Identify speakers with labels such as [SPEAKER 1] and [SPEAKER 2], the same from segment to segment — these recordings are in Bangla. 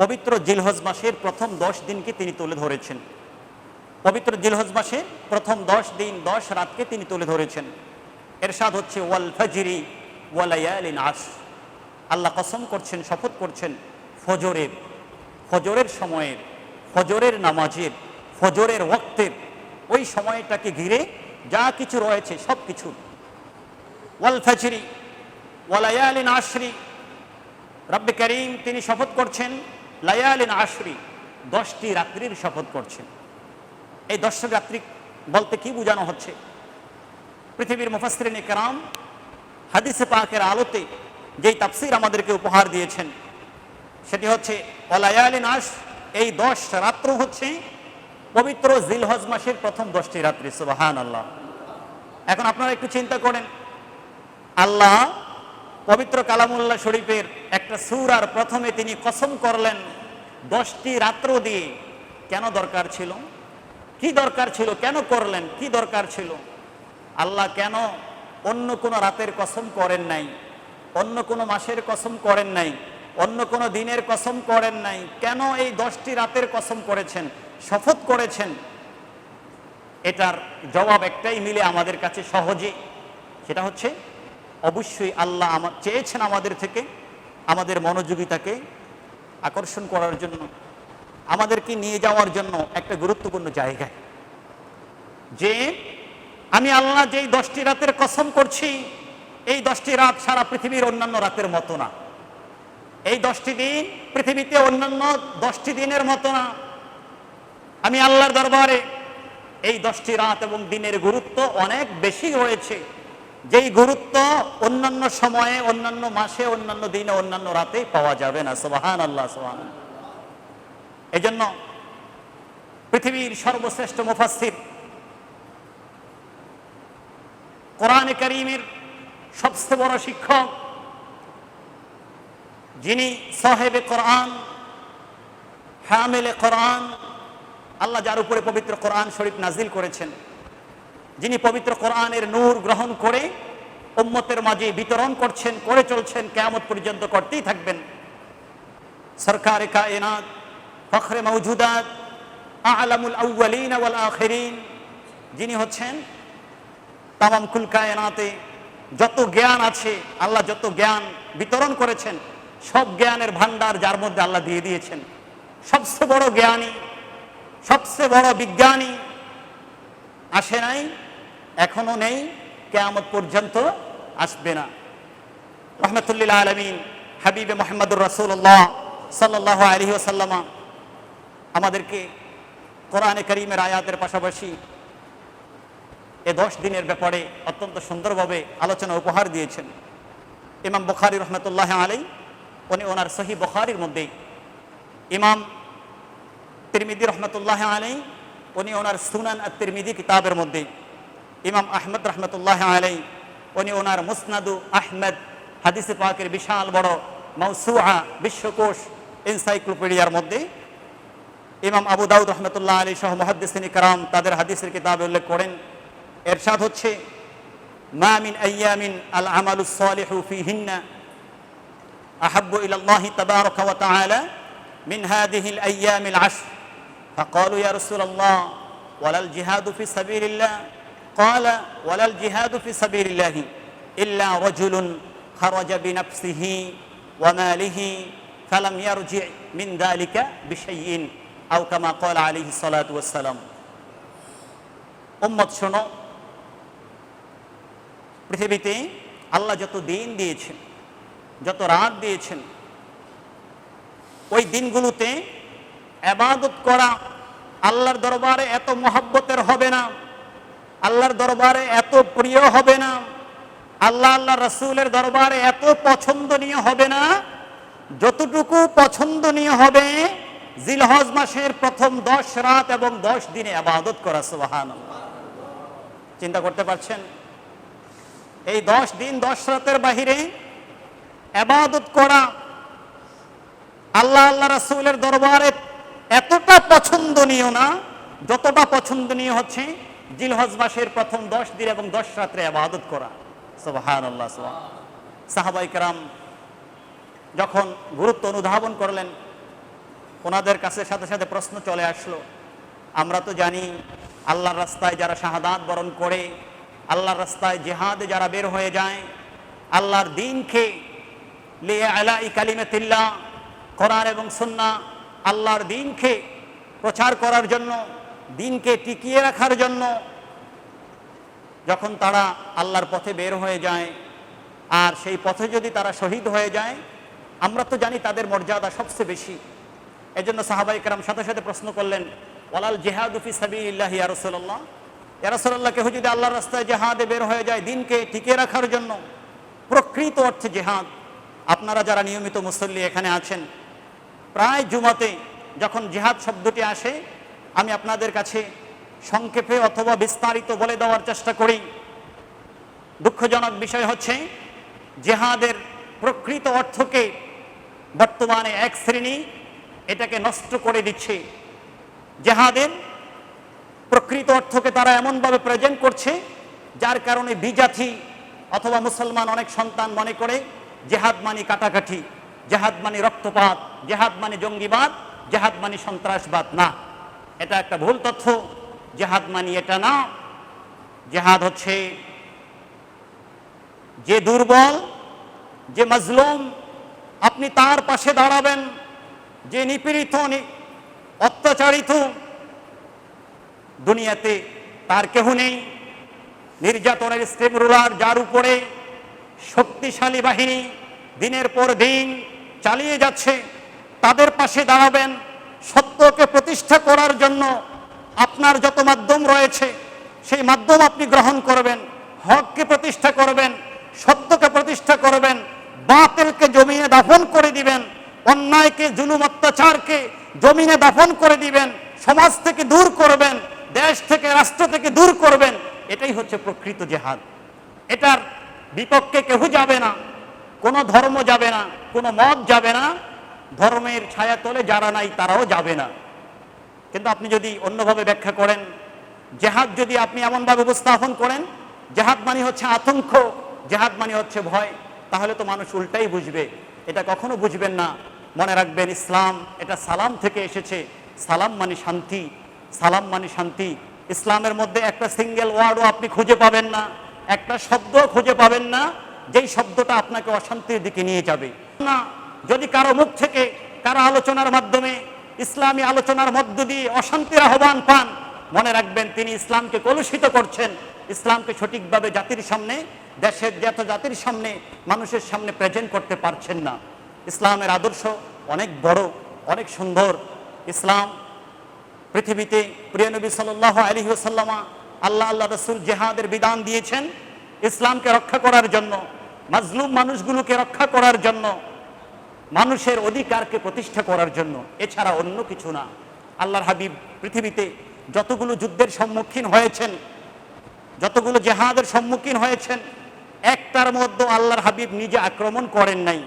[SPEAKER 1] পবিত্র জিলহজ মাসের প্রথম দশ দিনকে তিনি তুলে ধরেছেন। পবিত্র জিলহজ মাসের প্রথম দশ দিন, দশ রাতকে তিনি তুলে ধরেছেন। এরশাদ হচ্ছে, ওয়াল ফজরি ওয়ালায়ালিন আস আল্লাহ কসম করছেন, শপথ করছেন, ফজরের ফজরের সময়ের, ফজরের নামাজের, ফজরের ওক্তের ওই সময়টাকে ঘিরে যা কিছু রয়েছে, সব কিছু। ওয়াল ফজরি ওয়ালায়ালিন আশরি রব্বে করিম, তিনি শপথ করছেন লায়ালিন আশরি, দশটি রাত্রির শপথ করছেন এই দশটি রাত্রি বলতে কি বোঝানো হচ্ছে? পৃথিবীর মুফাসরিন কেরাম হাদিসে পাকের আলোতে যেই তাফসির আমাদেরকে উপহার দিয়েছেন, সেটি হচ্ছে অলায়ালিন আশ এই দশ রাত্র হচ্ছে পবিত্র জিলহজ মাসের প্রথম দশটি রাত্রি সুবাহান আল্লাহ এখন আপনারা একটু চিন্তা করেন, আল্লাহ পবিত্র কালামুল্লাহ শরীফের একটা সুর আর প্রথমে তিনি কসম করলেন, দশটি রাত্র দিয়ে কেন দরকার ছিল? কি দরকার ছিল? কেন করলেন? কি দরকার ছিল? আল্লাহ কেন অন্য কোনো রাতের কসম করেন নাই? অন্য কোনো মাসের কসম করেন নাই? অন্য কোনো দিনের কসম করেন নাই? কেন এই দশটি রাতের কসম করেছেন? শপথ করেছেন? এটার জবাব একটাই মিলে আমাদের কাছে সহজে, সেটা হচ্ছে অবশ্যই আল্লাহ আমার চেয়েছেন আমাদের থেকে, আমাদের মনোযোগিতাকে আকর্ষণ করার জন্য, আমাদেরকে নিয়ে যাওয়ার জন্য একটা গুরুত্বপূর্ণ জায়গায় যে আমি আল্লাহ যেই দশটি রাতের কসম করছি, এই দশটি রাত সারা পৃথিবীর অন্যান্য রাতের মতো না। এই দশটি দিন পৃথিবীতে অন্যান্য দশটি দিনের মতো না। আমি আল্লাহর দরবারে এই দশটি রাত এবং দিনের গুরুত্ব অনেক বেশি রয়েছে। যেই গুরুত্ব অন্যান্য সময়ে, অন্যান্য মাসে, অন্যান্য দিনে, অন্যান্য রাতে পাওয়া যাবে না। সোবাহান আল্লাহ সোহান জন্য পৃথিবীর সর্বশ্রেষ্ঠ মুফাসির কোরআনে করিমের সবচেয়ে বড় শিক্ষক, যিনি সাহেবে কোরআন, হামেলে কোরআন, আল্লাহ যার উপরে পবিত্র কোরআন শরীফ নাজিল করেছেন যিনি পবিত্র কোরআনের নূর গ্রহণ করে উম্মতের মাঝে বিতরণ করছেন, করে চলছেন, কেয়ামত পর্যন্ত করতেই থাকবেন। সরকার কায়নাত, ফখরে মৌজুদাত আলামুল আউ্বালিন ওয়াল আখিরিন। যিনি হচ্ছেন তামাম কুল কায়নাতে যত জ্ঞান আছে, আল্লাহ যত জ্ঞান বিতরণ করেছেন, সব জ্ঞানের ভান্ডার যার মধ্যে আল্লাহ দিয়ে দিয়েছেন। সবচেয়ে বড় জ্ঞানী, সবচেয়ে বড় বিজ্ঞানী আসে নাই এখনও নেই, কেয়ামত পর্যন্ত আসবে না। রহমতুল্লিল আলমিন হাবিবে মোহাম্মদুর রসুল্লাহ সাল্লাহ আলহি আসাল্লামা আমাদেরকে কোরআনে করিমের আয়াতের পাশাপাশি এ দশ দিনের ব্যাপারে অত্যন্ত সুন্দরভাবে আলোচনা উপহার দিয়েছেন। ইমাম বখারি রহমতুল্লাহ আলাই উনি ওনার সহি বখারির মধ্যেই। ইমাম তিরমিদি রহমতুল্লাহ আলাই উনি ওনার সুনান আর তিরমিদি কিতাবের মধ্যে ইমাম আহমদ রহমতুল্লাহ আলাই উনি ওনার মুসনাদু আহমেদ হাদিসে পাকের বিশাল বড় মৌসুহা বিশ্বকোষ এনসাইক্লোপিডিয়ার মধ্যে ইমাম আবু দাউদ রহমতুল্লাহ আলী সহ মহাদ্দিসিনী কারাম তাদের হাদিসের কিতাবে উল্লেখ করেন এরশাদ হচ্ছে মা মিন আইয়ামিন আল আমালুস সালিহু ফিহিন্না আহাব্বু ইলাল্লাহি তাবারাকা ওয়া তাআলা মিন হাদিহিল আইয়ামিল আশর فقالوا يا رسول الله ولا الجهاد في سبيل الله قال ولا الجهاد في سبيل الله إلا رجل خرج بنفسه وماله فلم يرجع من ذلك بشيء أو كما قال عليه الصلاة والسلام উম্মত শোনো পৃথিবীতে আল্লাহ যত দিন দিয়েছেন যত রাত দিয়েছেন ওই দিনগুলোতে এবাদত করা আল্লাহর দরবারে এত মহাব্বতের হবে না আল্লাহর দরবারে এত প্রিয় হবে না। আল্লাহ আল্লাহ রসুলের দরবারে এত পছন্দনীয় হবে না। যতটুকু পছন্দনীয় হবে, জিলহজ মাসের প্রথম দশ রাত এবং দশ দিনে আবাদত করা সুবাহান চিন্তা করতে পারছেন? এই দশ দিন, দশ রাতের বাহিরে আবাদত করা, আল্লাহ আল্লাহ রসুলের দরবারে এতটা পছন্দনীয় না, যতটা পছন্দনীয় হচ্ছে জিলহজ মাসের প্রথম দশ দিন এবং দশ রাত্রে আবাদত করা। সোহান আল্লাহ কারাম যখন গুরুত্ব অনুধাবন করলেন, ওনাদের কাছে সাথে সাথে প্রশ্ন চলে আসলো, আমরা তো জানি আল্লাহর রাস্তায় যারা শাহাদাত বরণ করে, আল্লাহর রাস্তায় জেহাদে যারা বের হয়ে যায়, আল্লাহর দিনকে লিয়ে আলা ই কালিমাতিল্লা কোরআন এবং সুন্না আল্লাহর দিনকে প্রচার করার জন্য দিনকে টিকিয়ে রাখার জন্য যখন তারা আল্লাহর পথে বের হয়ে যায়, আর সেই পথে যদি তারা শহীদ হয়ে যায়, আমরা তো জানি তাদের মর্যাদা সবচেয়ে বেশি। এজন্য সাহাবাই কেরাম সাথে সাথে প্রশ্ন করলেন ওলাল জেহাদুফি সাবিল্লাহ ইয়ারসল্লাহ ইয়ারসল্লাহ কেহ যদি আল্লাহর রাস্তায় জেহাদে বের হয়ে যায় দিনকে টিকিয়ে রাখার জন্য, প্রকৃত অর্থে জেহাদ। আপনারা যারা নিয়মিত মুসল্লি এখানে আছেন, প্রায় জুমাতে যখন জেহাদ শব্দটি আসে আমি আপনাদের কাছে সংক্ষেপে অথবা বিস্তারিত বলে দেওয়ার চেষ্টা করি। দুঃখজনক বিষয় হচ্ছে, জেহাদের প্রকৃত অর্থকে বর্তমানে এক শ্রেণি এটাকে নষ্ট করে দিচ্ছে। জেহাদের প্রকৃত অর্থকে তারা এমনভাবে প্রেজেন্ট করছে, যার কারণে বিজাতি অথবা মুসলমান অনেক সন্তান মনে করে জেহাদ মানি কাটাকাটি, জেহাদ মানি রক্তপাত, জেহাদ মানি জঙ্গিবাদ, জেহাদ মানি সন্ত্রাসবাদ না। এটা একটা ভুল তথ্য। জেহাদ মানি এটা না। জেহাদ হচ্ছে যে দুর্বল, যে মজলুম, আপনি তার পাশে দাঁড়াবেন, যে নিপীড়িত অত্যাচারিত। দুনিয়াতে তার কেহ নেই। নির্যাতনের স্টেম রুলার যার উপরে শক্তিশালী বাহিনী দিনের পর দিন চালিয়ে যাচ্ছে, তাদের পাশে দাঁড়াবেন। সত্যকে প্রতিষ্ঠা করার জন্য আপনার যত মাধ্যম রয়েছে, সেই মাধ্যম আপনি গ্রহণ করবেন, হককে প্রতিষ্ঠা করবেন, সত্যকে প্রতিষ্ঠা করবেন, বাতিলকে জমিনে দাফন করে দিবেন, অন্যায়কে, জুলুম, অত্যাচারকে জমিনে দাফন করে দিবেন, সমাজ থেকে দূর করবেন, দেশ থেকে, রাষ্ট্র থেকে দূর করবেন, এটাই হচ্ছে প্রকৃত জেহাদ। এটার বিপক্ষে কেউ যাবে না, কোনো ধর্ম যাবে না, কোনো মত যাবে না ধর্মের ছায়া তলে, যারা নাই তারাও যাবে না। কিন্তু আপনি যদি অন্যভাবে ব্যাখ্যা করেন, জেহাদ যদি আপনি এমনভাবে উপস্থাপন করেন, জেহাদ মানে হচ্ছে আতঙ্ক, জেহাদ মানে হচ্ছে ভয়, তাহলে তো মানুষ উল্টাই বুঝবে। এটা কখনো বুঝবেন না। মনে রাখবেন, ইসলাম, এটা সালাম থেকে এসেছে। সালাম মানে শান্তি, সালাম মানে শান্তি। ইসলামের মধ্যে একটা সিঙ্গেল ওয়ার্ডও আপনি খুঁজে পাবেন না, একটা শব্দ খুঁজে পাবেন না, যেই শব্দটা আপনাকে অশান্তির দিকে নিয়ে যাবে। না যদি কারও মুখ থেকে কারও আলোচনার মাধ্যমে ইসলামী আলোচনার মধ্য দিয়ে অশান্তির আহ্বান পান, মনে রাখবেন তিনি ইসলামকে কলুষিত করছেন। ইসলামকে সঠিকভাবে জাতির সামনে, দেশের যত জাতির সামনে, মানুষের সামনে প্রেজেন্ট করতে পারছেন না। ইসলামের আদর্শ অনেক বড়, অনেক সুন্দর। ইসলাম পৃথিবীতে, প্রিয় নবী সাল্লাহ আলী সাল্লামা আল্লাহ আল্লাহ রসুল জেহাদের বিধান দিয়েছেন, ইসলামকে রক্ষা করার জন্য, মাজলুম মানুষগুলোকে রক্ষা করার জন্য। মানুষের অধিকারকে প্রতিষ্ঠা করার জন্য, এছাড়া অন্য কিছু না। আল্লাহর হাবিব পৃথিবীতে যতগুলো যুদ্ধের সম্মুখীন হয়েছেন, যতগুলো জেহাদের সম্মুখীন হয়েছেন, একটার মধ্যে আল্লাহর হাবিব নিজে আক্রমণ করেন নাই।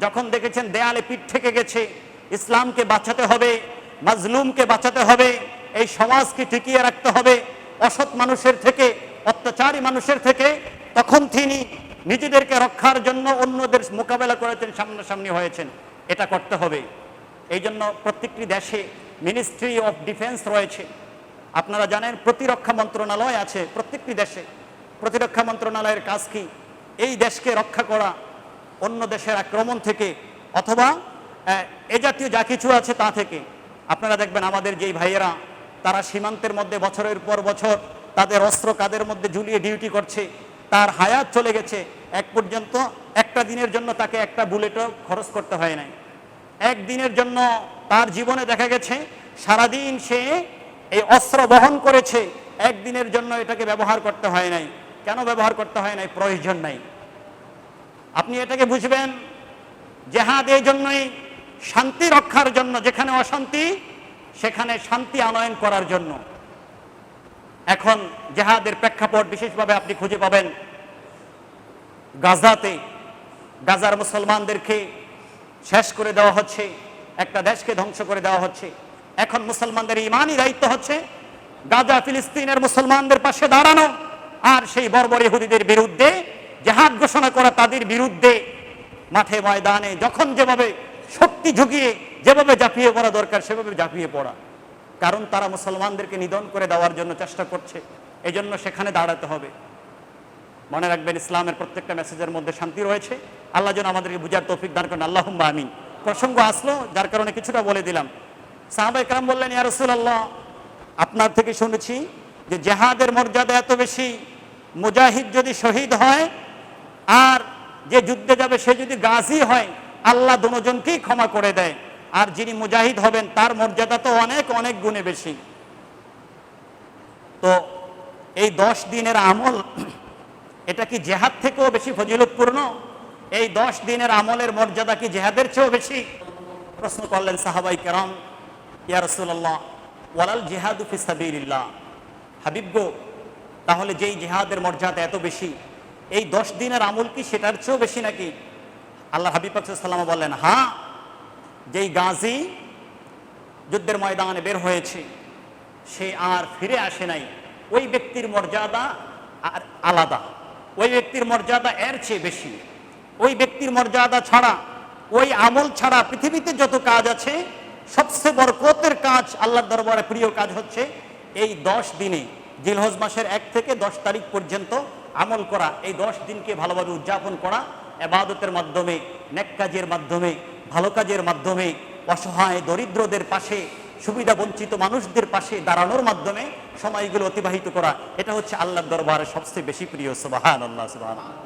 [SPEAKER 1] যখন দেখেছেন দেয়ালে পিঠ থেকে গেছে, ইসলামকে বাঁচাতে হবে, মাজলুমকে বাঁচাতে হবে, এই সমাজকে টিকিয়ে রাখতে হবে, অসৎ মানুষের থেকে, অত্যাচারী মানুষের থেকে, তখন তিনি নিজেদেরকে রক্ষার জন্য অন্যদের মোকাবেলা করেছেন, সামনাসামনি হয়েছেন। এটা করতে হবে। এই জন্য প্রত্যেকটি দেশে মিনিস্ট্রি অফ ডিফেন্স রয়েছে। আপনারা জানেন, প্রতিরক্ষা মন্ত্রণালয় আছে প্রত্যেকটি দেশে। প্রতিরক্ষা মন্ত্রণালয়ের কাজ কি? এই দেশকে রক্ষা করা, অন্য দেশের আক্রমণ থেকে, অথবা, এ জাতীয় যা কিছু আছে তা থেকে। আপনারা দেখবেন, আমাদের যেই ভাইয়েরা, তারা সীমান্তের মধ্যে বছরের পর বছর তাদের অস্ত্র কাদের মধ্যে ঝুলিয়ে ডিউটি করছে। তার হায়াত চলে গেছে, এক পর্যন্ত একটা দিনের জন্য তাকে একটা বুলেটও খরচ করতে হয় নাই। একদিনের জন্য তার জীবনে দেখা গেছে, সারাদিন সে এই অস্ত্র বহন করেছে একদিনের জন্য এটাকে ব্যবহার করতে হয় নাই। কেন ব্যবহার করতে হয় নাই? প্রয়োজন নাই। আপনি এটাকে বুঝবেন, জেহাদ এই জন্যই, শান্তি রক্ষার জন্য, যেখানে অশান্তি, সেখানে শান্তি আনয়ন করার জন্য। এখন জেহাদের প্রেক্ষাপট বিশেষভাবে আপনি খুঁজে পাবেন গাজাতে, গাজার মুসলমানদেরকে শেষ করে দেওয়া হচ্ছে, একটা দেশকে ধ্বংস করে দেওয়া হচ্ছে। এখন মুসলমানদের ইমানই দায়িত্ব হচ্ছে গাজা, ফিলিস্তিনের মুসলমানদের পাশে দাঁড়ানো আর সেই বর্বর ইহুদিদের বিরুদ্ধে জেহাদ ঘোষণা করা তাদের বিরুদ্ধে মাঠে ময়দানে যখন যেভাবে শক্তি ঝুঁকিয়ে যেভাবে ঝাঁপিয়ে পড়া দরকার, সেভাবে ঝাঁপিয়ে পড়া। কারণ তারা মুসলমানদেরকে নিধন করে দেওয়ার জন্য চেষ্টা করছে। এই জন্য সেখানে দাঁড়াতে হবে। মনে রাখবেন, ইসলামের প্রত্যেকটা মেসেজের মধ্যে শান্তি রয়েছে। আল্লাহ যেন আমাদেরকে বুঝার তৌফিক দান করেন। আল্লাহ আমিন। প্রসঙ্গ আসলো, যার কারণে কিছুটা বলে দিলাম। সাহাবাই কালাম বললেন, ইয়া রাসূলুল্লাহ, আপনার থেকে শুনেছি যে জেহাদের মর্যাদা এত বেশি। মুজাহিদ যদি শহীদ হয়, আর যে যুদ্ধে যাবে সে যদি গাজী হয়, আল্লাহ দুজনকেই ক্ষমা করে দেয়। আর যিনি মুজাহিদ হবেন, তার মর্যাদা তো অনেক অনেক গুণে বেশি। তো এই দশ দিনের আমল, এটা কি জেহাদ থেকেও বেশি ফজিলতপূর্ণ? এই দশ দিনের আমলের মর্যাদা কি জেহাদের চেয়েও বেশি? প্রশ্ন করলেন সাহাবাই কেরাম, ইয়া রসুল্লাহ ওয়ালাল জেহাদু ফি সাবিলিল্লাহ। হাবিব গো, তাহলে যেই জেহাদের মর্যাদা এত বেশি, এই দশ দিনের আমল কি সেটার চেয়েও বেশি নাকি? আল্লাহ হাবিব সাল্লাম বললেন হ্যাঁ যেই গাজী যুদ্ধের ময়দানে বের হয়েছে, সে আর ফিরে আসে নাই। ওই ব্যক্তির মর্যাদা আর আলাদা। ওই ব্যক্তির মর্যাদা এর চেয়ে বেশি। ওই ব্যক্তির মর্যাদা ছাড়া, ওই আমল ছাড়া পৃথিবীতে যত কাজ আছে, সবচেয়ে বরকতের কাজ আল্লাহর দরবারে প্রিয় কাজ হচ্ছে এই দশ দিনে, জিলহজ মাসের এক থেকে দশ তারিখ পর্যন্ত আমল করা। এই দশ দিনকে ভালোভাবে উদযাপন করা, এবাদতের মাধ্যমে, নেক কাজের মাধ্যমে ভালো কাজের মাধ্যমে, অসহায় দরিদ্রদের পাশে, সুবিধা বঞ্চিত মানুষদের পাশে দাঁড়ানোর মাধ্যমে সময়গুলো অতিবাহিত করা, এটা হচ্ছে আল্লাহ দরবারের সবচেয়ে বেশি প্রিয় সুবাহান আল্লাহ সুবাহ